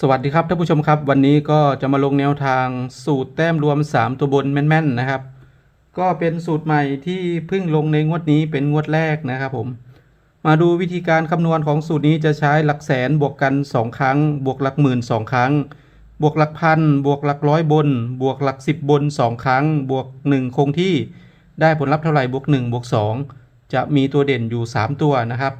สวัสดีครับท่านผู้ชมครับ วันนี้ก็จะมาลงแนวทางสูตรแต้มรวม 3 ตัวบนแม่นๆนะครับ ก็เป็นสูตรใหม่ที่เพิ่งลงในงวดนี้เป็นงวดแรกนะครับผม มาดูวิธีการคำนวณของสูตรนี้จะใช้หลักแสนบวกกัน 2 ครั้ง บวกหลักหมื่น 2 ครั้ง บวกหลักพัน บวกหลักร้อยบน บวกหลัก 10 บน 2 ครั้ง บวก 1 คงที่ ได้ผลลัพธ์เท่าไหร่บวก1บวก2 จะมีตัวเด่นอยู่ 3 ตัวนะครับ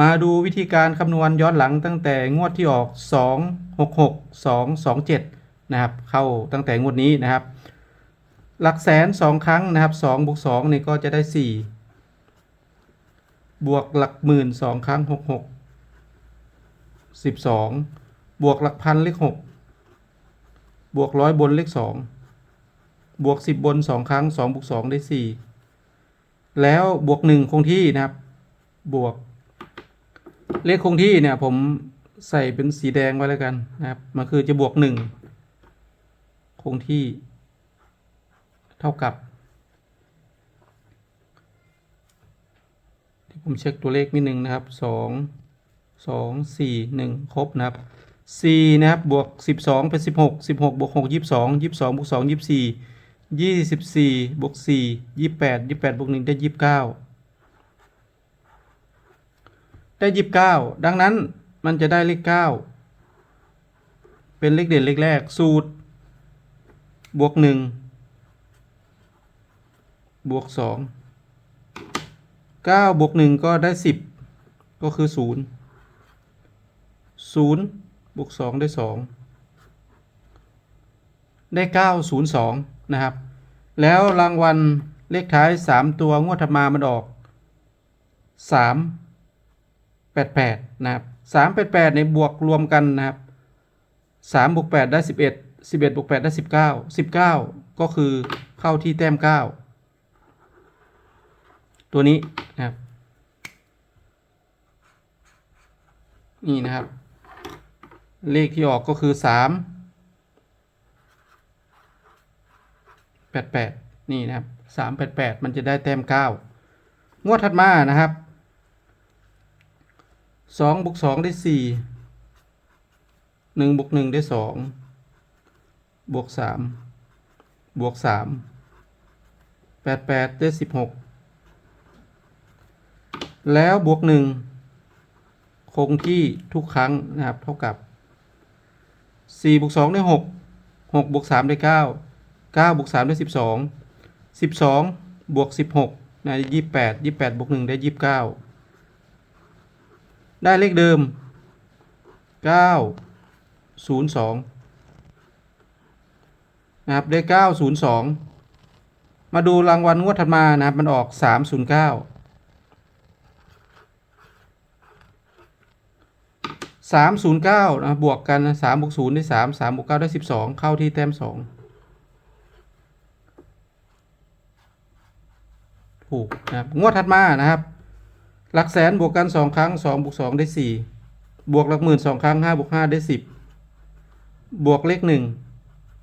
มาดูวิธีการคำนวณย้อนหลังตั้งแต่งวดที่ออก 2 6 6 2 2 7 นะครับ เข้าตั้งแต่งวดนี้นะครับ หลักแสน 2 ครั้งนะครับ2บวก2นี่ก็จะได้ 4 บวกหลักหมื่น 2 ครั้ง 6 6 12 บวกหลักพันเลข 6 บวกร้อยบนเลข 2 บวก 10 บน 2 ครั้ง2บวก2ได้ 4 แล้วบวก 1 คงที่นะครับ บวก เลขคงที่เนี่ยผมใส่เป็นสีแดงไว้แล้วกันนะครับมันคือจะบวกหนึ่งคงที่เท่ากับที่ผมเช็คตัวเลขนิดนึงนะครับสองสองสี่หนึ่งครบนะครับสี่นะครับบวกสิบสองเป็นสิบหกสิบหกบวกหกยี่สิบสองยี่สิบสองบวกสองยี่สิบสี่ยี่สิบสี่บวกสี่ยี่แปดยี่แปดบวกหนึ่งได้ยี่สิบเก้า ได้ยี่สิบเก้าดังนั้นมันจะได้เลขเก้าเป็นเลขเด่นเลขแรก สูตร บวกหนึ่งบวกสองเก้าบวกหนึ่งก็ได้สิบก็คือศูนย์ศูนย์บวกสองได้สองได้เก้าศูนย์สองนะครับ แล้วรางวัลเลขท้ายสามตัวงวดถัดมามันออกสาม แปดแปดนะครับสามแปดแปดในบวกรวมกันนะครับสามบวกแปดได้สิบเอ็ดสิบเอ็ดบวกแปดได้สิบเก้าสิบเก้าก็คือเข้าที่แต้มเก้าตัวนี้นะครับนี่นะครับ เลขที่ออกก็คือสามแปดแปดนี่นะครับสามแปดแปดมันจะได้แต้มเก้างวดถัดมานะครับ สองบวกสองได้สี่หนึ่งบวกหนึ่งได้สองบวกสามบวกสามแปดแปดได้สิบหกแล้วบวกหนึ่งคงที่ทุกครั้งนะครับเท่ากับสี่บวกสองได้หกหกบวกสามได้เก้าเก้าบวกสามได้สิบสองสิบสองบวกสิบหกนะยี่สิบแปดยี่สิบแปดบวกหนึ่งได้ยี่สิบเก้า ได้เลขเดิม 9 0 2 นะครับ ได้ 902 มาดูรางวัลงวดถัดมานะครับ มันออก 309 309 นะบวกกัน 3บวก0ได้ 3 3บวก9ได้ 12 เข้าที่แต้ม 2 ถูกนะครับ งวดถัดมานะครับ หลักแสนบวกกันสองครั้งสองบวกสองได้สี่บวกหลักหมื่นสองครั้งห้าบวกห้าได้สิบบวกเลขหนึ่ง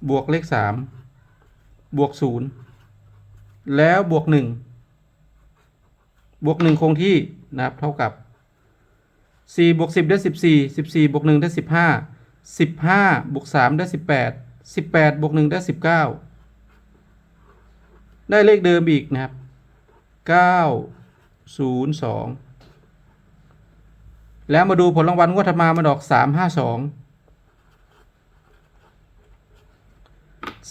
บวกเลขสามบวกศูนย์แล้วบวกหนึ่งบวกหนึ่งคงที่นะครับ เท่ากับสี่บวกสิบได้สิบสี่สิบสี่บวกหนึ่งได้สิบห้าสิบห้าบวกสามได้สิบแปดสิบแปดบวกหนึ่งได้สิบเก้าได้เลขเดิมอีกนะครับเก้า ศูนย์สองแล้วมาดูผลรางวัลงวดถัดมามันออกสามห้าสอง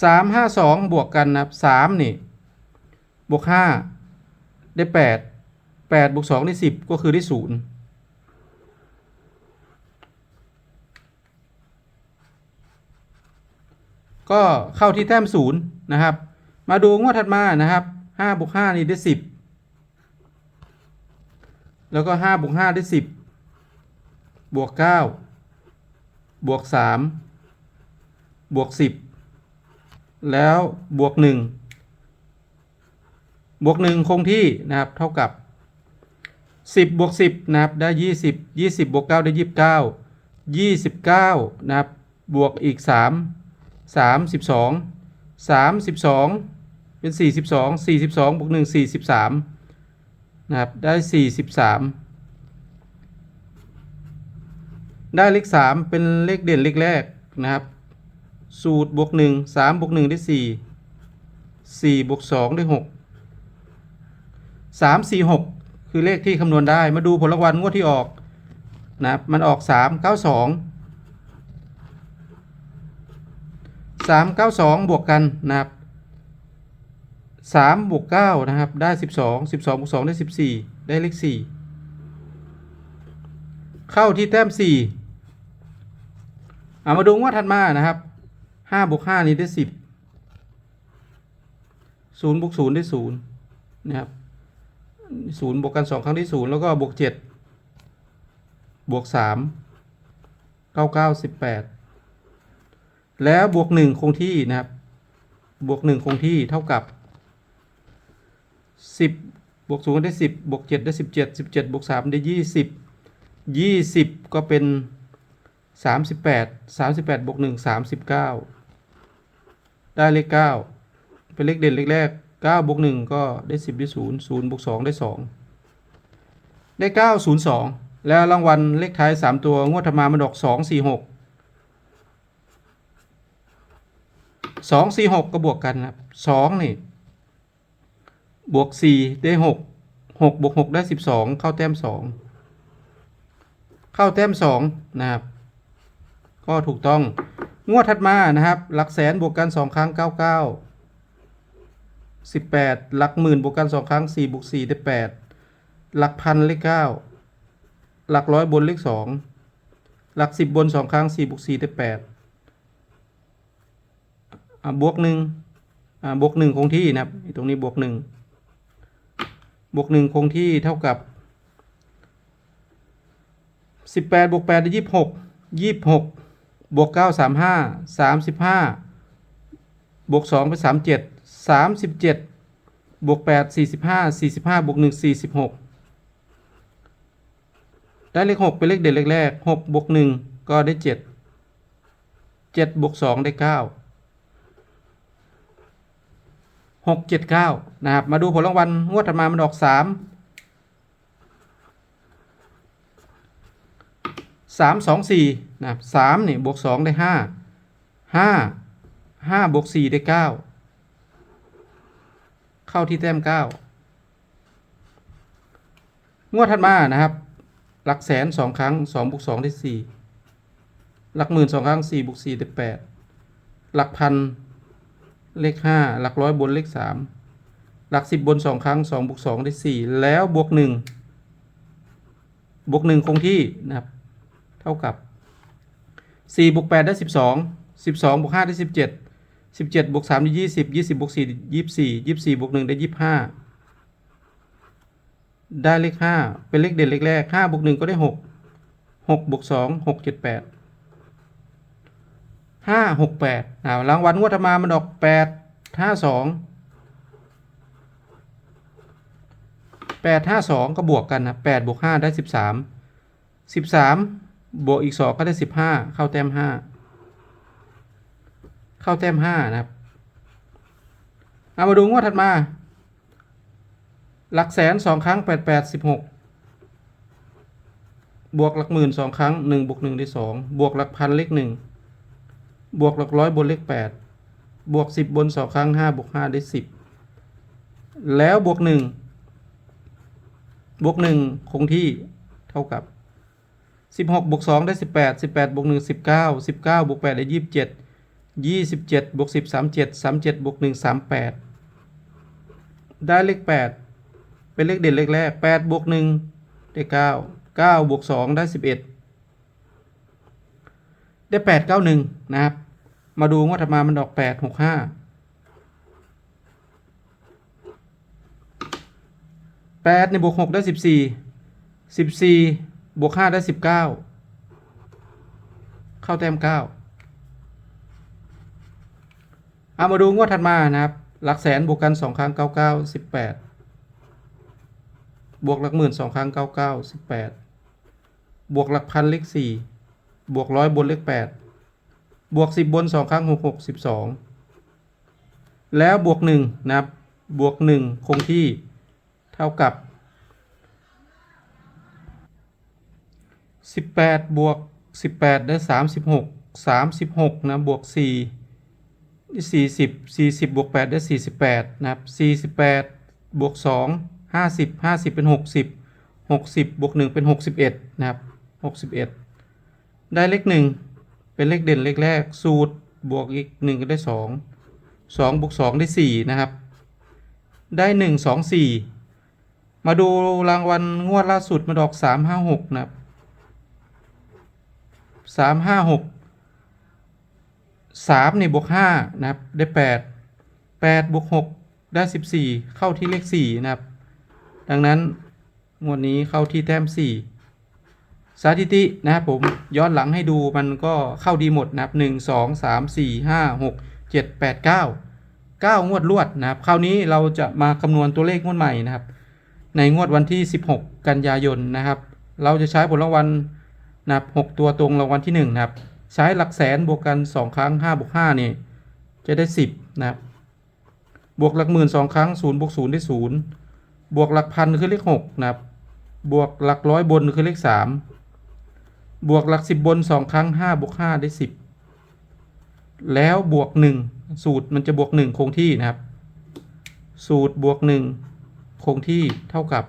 สามห้าสองบวกกันนะครับสามนี่ บวกห้าได้แปดแปดบวกสองได้สิบก็คือได้ศูนย์ก็เข้าที่แต้มศูนย์นะครับ มาดูงวดถัดมานะครับห้าบวกห้านี่ได้สิบ แล้วก็ห้าบวกห้าได้สิบบวกเก้าบวกสามบวกสิบแล้วบวกหนึ่งบวกหนึ่งคงที่นะครับเท่ากับสิบบวกสิบนะครับได้ยี่สิบยี่สิบบวกเก้าได้ยี่สิบเก้ายี่สิบเก้านะครับบวกอีกสามสามสิบสองสามสิบสองเป็นสี่สิบสองสี่สิบสองบวกหนึ่งสี่สิบสาม นะครับ ได้ 43 ได้เลขสามเป็นเลขเด่นเลขแรกนะครับ สูตรบวกหนึ่งสามบวกหนึ่งได้สี่สี่บวกสองได้หกสามสี่หกคือเลขที่คำนวณได้ มาดูผลรางวัลงวดที่ออกนะครับ มันออกสามเก้าสองสามเก้าสองบวกกันนะครับ สามบวกเก้านะครับ ได้สิบสองสิบสองบวกสองได้สิบสี่ได้เลขสี่เข้าที่แต้มสี่เอามาดูงวดถัดมานะครับห้าบวกห้านี้ได้สิบศูนย์บวกศูนย์ได้ศูนย์นะครับศูนย์บวกกันสองครั้งได้ศูนย์แล้วก็บวกเจ็ดบวกสามเก้าเก้าสิบแปดแล้วบวกหนึ่งคงที่นะครับ บวกหนึ่งคงที่เท่ากับ สิบบวกศูนย์ได้สิบบวกเจ็ดได้สิบเจ็ดสิบเจ็ดบวกสามได้ยี่สิบยี่สิบก็เป็นสามสิบแปดสามสิบแปดบวกหนึ่งสามสิบเก้าได้เลขเก้าเป็นเลขเด่นเลขแรกเก้าบวกหนึ่งก็ได้สิบได้ศูนย์ศูนย์บวกสองได้สองได้เก้าศูนย์สองแล้วรางวัลเลขท้ายสามตัวงวดธรรมามันดอกสองสี่หกสองสี่หกก็บวกกันนะครับสองนี่ บวกสี่ได้หกหกบวกหกได้สิบสองเข้าแต้มสองเข้าแต้มสองนะครับ ก็ถูกต้องงวดถัดมานะครับ หลักแสนบวกกันสองครั้งเก้าเก้าสิบแปดหลักหมื่นบวกกันสองครั้งสี่บวกสี่ได้แปดหลักพันเลขเก้าหลักร้อยบนเลขสองหลักสิบบนสองครั้งสี่บวกสี่ได้แปดบวกหนึ่งบวกหนึ่งคงที่นะครับตรงนี้บวกหนึ่ง บวกหนึ่งคงที่เท่ากับสิบแปดบวกแปดได้ยี่สิบหกยี่สิบหกบวกเก้าสามห้าสามสิบห้าบวกสองเป็นสามเจ็ดสามสิบเจ็ดบวกแปดสี่สิบห้าสี่สิบห้าบวกหนึ่งสี่สิบหกได้เลขหกเป็นเลขเด่นเลขแรกหกบวกหนึ่งก็ได้เจ็ดเจ็ดบวกสองได้เก้า หกเจ็ดเก้านะครับ มาดูผลรางวัลงวดถัดมามันออกสามสามสองสี่นะครับสามนี่บวกสองได้ห้าห้าห้าบวกสี่ได้เก้าเข้าที่แต้มเก้างวดถัดมานะครับ หลักแสนสองครั้งสองบวกสองได้สี่หลักหมื่นสองครั้งสี่บวกสี่ได้แปดหลักพัน เลขห้าหลักร้อยบนเลขสามหลักสิบบนสองครั้งสองบวกสองได้สี่แล้วบวกหนึ่งบวกหนึ่งคงที่นะครับ เท่ากับสี่บวกแปดได้สิบสองสิบสองบวกห้าได้สิบเจ็ดสิบเจ็ดบวกสามได้ยี่สิบยี่สิบบวกสี่ยี่สี่ยี่สี่บวกหนึ่งได้ยี่ห้าได้เลขห้าเป็นเลขเด่นเลขแรกห้าบวกหนึ่งก็ได้หกหกบวกสองหกเจ็ดแปด ห้าหกแปดอ่ารางวัลงวดถัดมามันออกแปดห้าสองแปดห้าสองก็บวกกันนะแปดบวกห้าได้สิบสามสิบสามบวกอีกสองก็ได้สิบห้าเข้าแต้มห้าเข้าแต้มห้านะครับเอามาดูงวดถัดมา หลักแสนสองครั้งแปดแปดสิบหกบวกหลักหมื่นสองครั้งหนึ่งบวกหนึ่งได้สองบวกหลักพันเลขหนึ่ง บวกหลักร้อยบนเลขแปดบวกสิบบนสองครั้งห้าบวกห้าได้สิบแล้วบวกหนึ่งบวกหนึ่งคงที่เท่ากับสิบหกบวกสองได้สิบแปดสิบแปดบวกหนึ่งสิบเก้าสิบเก้าบวกแปดได้ยี่สิบเจ็ดยี่สิบเจ็ดบวกสิบสามเจ็ดสามเจ็ดบวกหนึ่งสามแปดได้เลขแปดเป็นเลขเด่นเลขแรกแปดบวกหนึ่งได้เก้าเก้าบวกสองได้สิบเอ็ดได้แปดเก้าหนึ่งนะครับ มาดูงวดถัดมามันออกแปดหกห้าแปดในบวกหกได้สิบสี่สิบสี่บวกห้าได้สิบเก้าเข้าแต้มเก้าเอามาดูงวดถัดมานะครับ หลักแสนบวกกันสองครั้งเก้าเก้าสิบแปดบวกหลักหมื่นสองครั้งเก้าเก้าสิบแปดบวกหลักพันเลขสี่บวกร้อยบนเลขแปด บวกสิบบนสองครั้งหกหกสิบสองแล้วบวกหนึ่งนะครับ บวกหนึ่งคงที่เท่ากับสิบแปดบวกสิบแปดได้สามสิบหกสามสิบหกนะ บวกสี่สี่สิบสี่สิบบวกแปดได้สี่สิบแปดนะครับสี่สิบแปดบวกสองห้าสิบห้าสิบเป็นหกสิบหกสิบบวกหนึ่งเป็นหกสิบเอ็ดนะครับหกสิบเอ็ดได้เลขหนึ่ง เป็นเลขเด่นเลขแรก สูตรบวกอีกหนึ่งก็ได้สองสองบวกสองได้สี่นะครับ ได้หนึ่งสองสี่มาดูรางวัลงวดล่าสุดมาดอกสามห้าหกนะครับสามห้าหกสามนี่บวกห้านะครับ ได้แปดแปดบวกหกได้สิบสี่เข้าที่เลขสี่นะครับ ดังนั้นงวดนี้เข้าที่แต้มสี่ สถิตินะครับผมย้อนหลังให้ดูมันก็เข้าดีหมดนะครับหนึ่งสองสามสี่ห้าหกเจ็ดแปดเก้า9งวดรวดนะครับ คราวนี้เราจะมาคำนวณตัวเลขงวดใหม่นะครับ ในงวดวันที่ 16 กันยายนนะครับ เราจะใช้ผลรางวัลนะครับ6ตัวตรงรางวัลที่1นะครับ ใช้หลักแสนบวกกัน 2 ครั้ง5บวก5นี่จะได้ 10นะครับ บวกหลักหมื่น2ครั้ง0บวก0ได้ 0 บวกหลักพันคือเลข6นะครับ บวกหลักร้อยบนคือเลข3 บวกหลัก10บน2ครั้ง5บวก5ได้10แล้วบวก1สูตรมันจะบวก1คงที่นะครับ สูตรบวก1คงที่เท่ากับ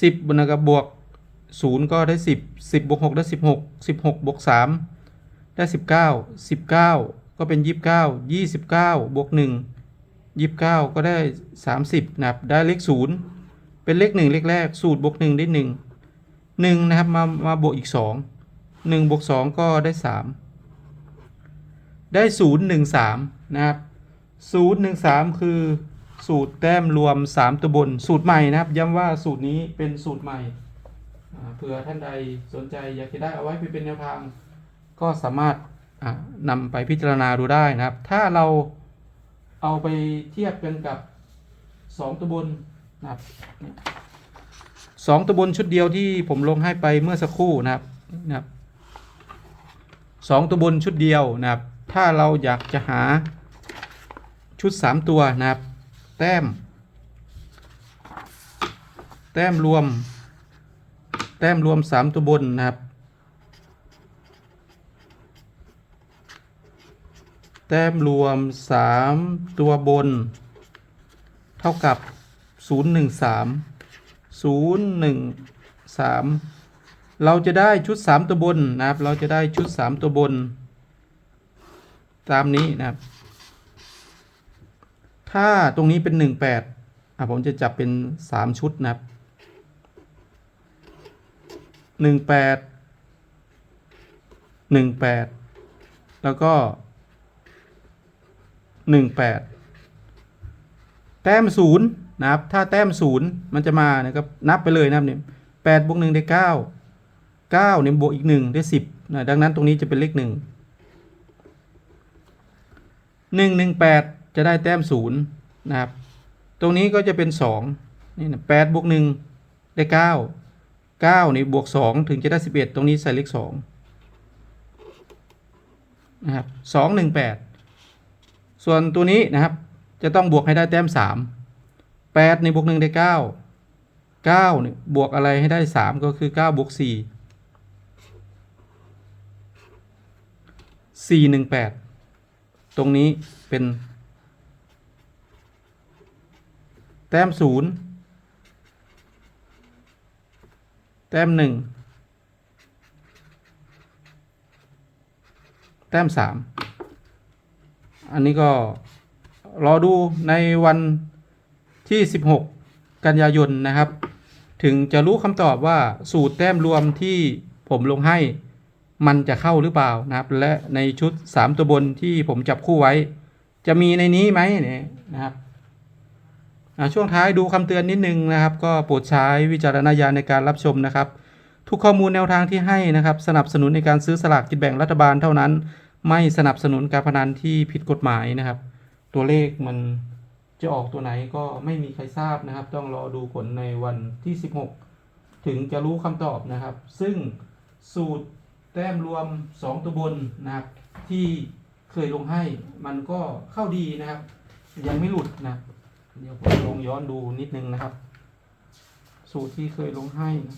10บนกับบวก0ก็ได้10 10บวก6ได้16 16บวก3ได้19 19ก็เป็น29 29บวก1 29ก็ได้30นะครับได้เลข0เป็นเลข1เลขแรกสูตรบวก1ได้1 1นะครับมามาบวกอีก 2 1บวก2ก็ได้ 3 ได้ 013 นะครับ 013 คือสูตรแต้มรวม 3 ตัวบน สูตรใหม่นะครับ ย้ำว่าสูตรนี้เป็นสูตรใหม่เผื่อท่านใดสนใจอยากจะได้เอาไว้ไปเป็นแนวทาง ก็สามารถนำไปพิจารณาดูได้นะครับ ถ้าเราเอาไปเทียบกันกับ 2 ตัวบนนะครับ สองตัวบนชุดเดียวที่ผมลงให้ไปเมื่อสักครู่นะครับนะครับสองตัวบนชุดเดียวนะครับ ถ้าเราอยากจะหาชุด 3 ตัวนะครับ แต้ม แต้มรวม แต้มรวม 3 ตัวบนนะครับ แต้มรวม 3 ตัวบน เท่ากับ 013 013 เราจะได้ชุด 3 ตัวบนนะครับ เราจะได้ชุด 3 ตัวบน ตามนี้นะครับ ถ้าตรงนี้เป็น 18อะผมจะจับเป็น 3 ชุดนะครับ 18 18 แล้วก็ 18 แต้มศู นะครับ ถ้าแต้มศูนย์มันจะมานะครับนับไปเลยนะครับเนี่ยแปดบวกหนึ่งได้เก้าเก้าเนี่ยบวกอีกหนึ่งได้สิบนะดังนั้นตรงนี้จะเป็นเลขหนึ่งหนึ่งหนึ่งแปดจะได้แต้มศูนย์นะครับ ตรงนี้ก็จะเป็นสองนี่นะแปดบวกหนึ่งได้เก้าเก้านี่บวกสองถึงจะได้สิบเอ็ดตรงนี้ใส่เลขสองนะครับสองหนึ่งแปดส่วนตัวนี้นะครับจะต้องบวกให้ได้แต้มสาม แปดในบวกหนึ่งได้เก้าเก้าเนี่ยบวกอะไรให้ได้สามก็คือเก้าบวกสี่สี่หนึ่งแปดตรงนี้เป็น แต้มศูนย์แต้มหนึ่งแต้มสามอันนี้ก็รอดูในวัน ที่ 16 กันยายนนะครับ ถึงจะรู้คำตอบว่าสูตรแต้มรวมที่ผมลงให้มันจะเข้าหรือเปล่านะครับ และในชุด 3 ตัวบนที่ผมจับคู่ไว้ จะมีในนี้ไหมเนี่ยนะครับช่วงท้ายดูคำเตือนนิดนึงนะครับ ก็โปรดใช้วิจารณญาณในการรับชมนะครับ ทุกข้อมูลแนวทางที่ให้นะครับ สนับสนุนในการซื้อสลากกินแบ่งรัฐบาลเท่านั้น ไม่สนับสนุนการพนันที่ผิดกฎหมายนะครับ ตัวเลขมัน จะออกตัวไหนก็ไม่มีใครทราบนะครับ ต้องรอดูผลในวันที่ 16 ถึงจะรู้คำตอบนะครับ ซึ่งสูตรแต้มรวม 2 ตัวบนนะครับ ที่เคยลงให้มันก็เข้าดีนะครับ ยังไม่หลุดนะเดี๋ยวผมลงย้อนดูนิดนึงนะครับ สูตรที่เคยลงให้นะ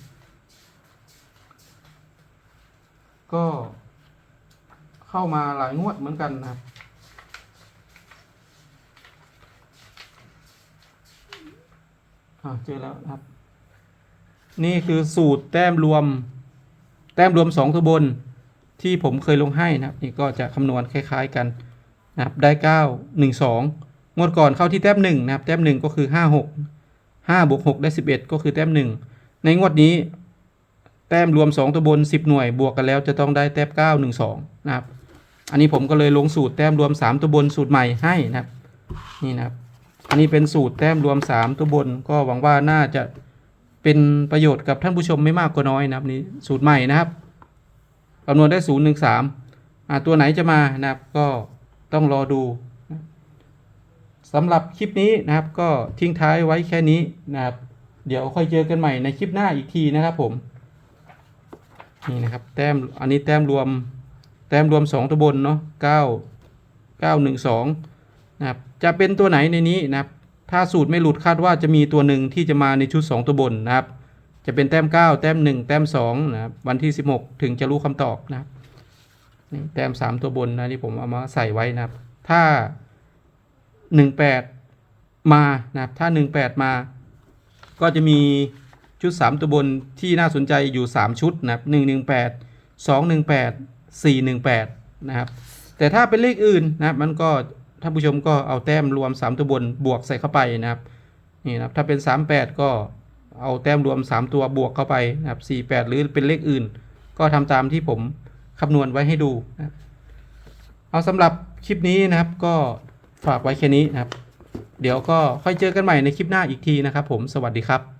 ก็เข้ามาหลายงวดเหมือนกันนะครับ อ่าเจอแล้วครับ นี่คือสูตรแต้มรวม แต้มรวมสองตัวบน ที่ผมเคยลงให้นะครับ นี่ก็จะคำนวณคล้าย ๆกันนะครับได้เก้าหนึ่งสองงวดก่อนเข้าที่แต้มหนึ่งนะครับ แต้มหนึ่งก็คือห้าหกห้าบวกหกได้สิบเอ็ดก็คือแต้มหนึ่งในงวดนี้ แต้มรวมสองตัวบนสิบหน่วยบวกกันแล้วจะต้องได้แต้มเก้าหนึ่งสองนะครับ อันนี้ผมก็เลยลงสูตรแต้มรวมสามตัวบนสูตรใหม่ให้นะครับ นี่นะครับ อันนี้เป็นสูตรแต้มรวม 3 ตัวบน ก็หวังว่าน่าจะเป็นประโยชน์กับท่านผู้ชมไม่มากก็น้อยนะครับนี่สูตรใหม่นะครับคำนวณได้ 0 1 3อ่าตัวไหนจะมานะครับก็ต้องรอดูสำหรับคลิปนี้นะครับก็ทิ้งท้ายไว้แค่นี้นะครับ เดี๋ยวค่อยเจอกันใหม่ในคลิปหน้าอีกทีนะครับผมนี่นะครับแต้มอันนี้แต้มรวมแต้มรวม 2ตัวบนเนาะ9 9 1 2นะครับ จะเป็นตัวไหนในนี้นะครับ ถ้าสูตรไม่หลุดคาดว่าจะมีตัวหนึ่งที่จะมาในชุด 2 ตัวบนนะครับ จะเป็นแต้ม 9 แต้ม 1 แต้ม2นะครับวันที่ 16 ถึงจะรู้คำตอบนะครับนี่แต้ม 3 ตัวบนนะที่ผมเอามาใส่ไว้นะครับ ถ้า 18 มานะครับ ถ้า 18 มา ก็จะมีชุด 3 ตัวบนที่น่าสนใจอยู่ 3 ชุดนะครับ 118 218 418 นะครับ แต่ถ้าเป็นเลขอื่นนะครับมันก็ ท่านผู้ชมก็เอาแต้มรวม 3 ตัวบนบวกใส่เข้าไปนะครับนี่นะครับถ้าเป็น 38 ก็เอาแต้มรวม 3 ตัวบวกเข้าไปนะครับ48 หรือเป็นเลขอื่น ก็ทำตามที่ผมคำนวณไว้ให้ดูนะครับเอาสำหรับคลิปนี้นะครับก็ฝากไว้แค่นี้นะครับ เดี๋ยวก็ค่อยเจอกันใหม่ในคลิปหน้าอีกทีนะครับ ผมสวัสดีครับ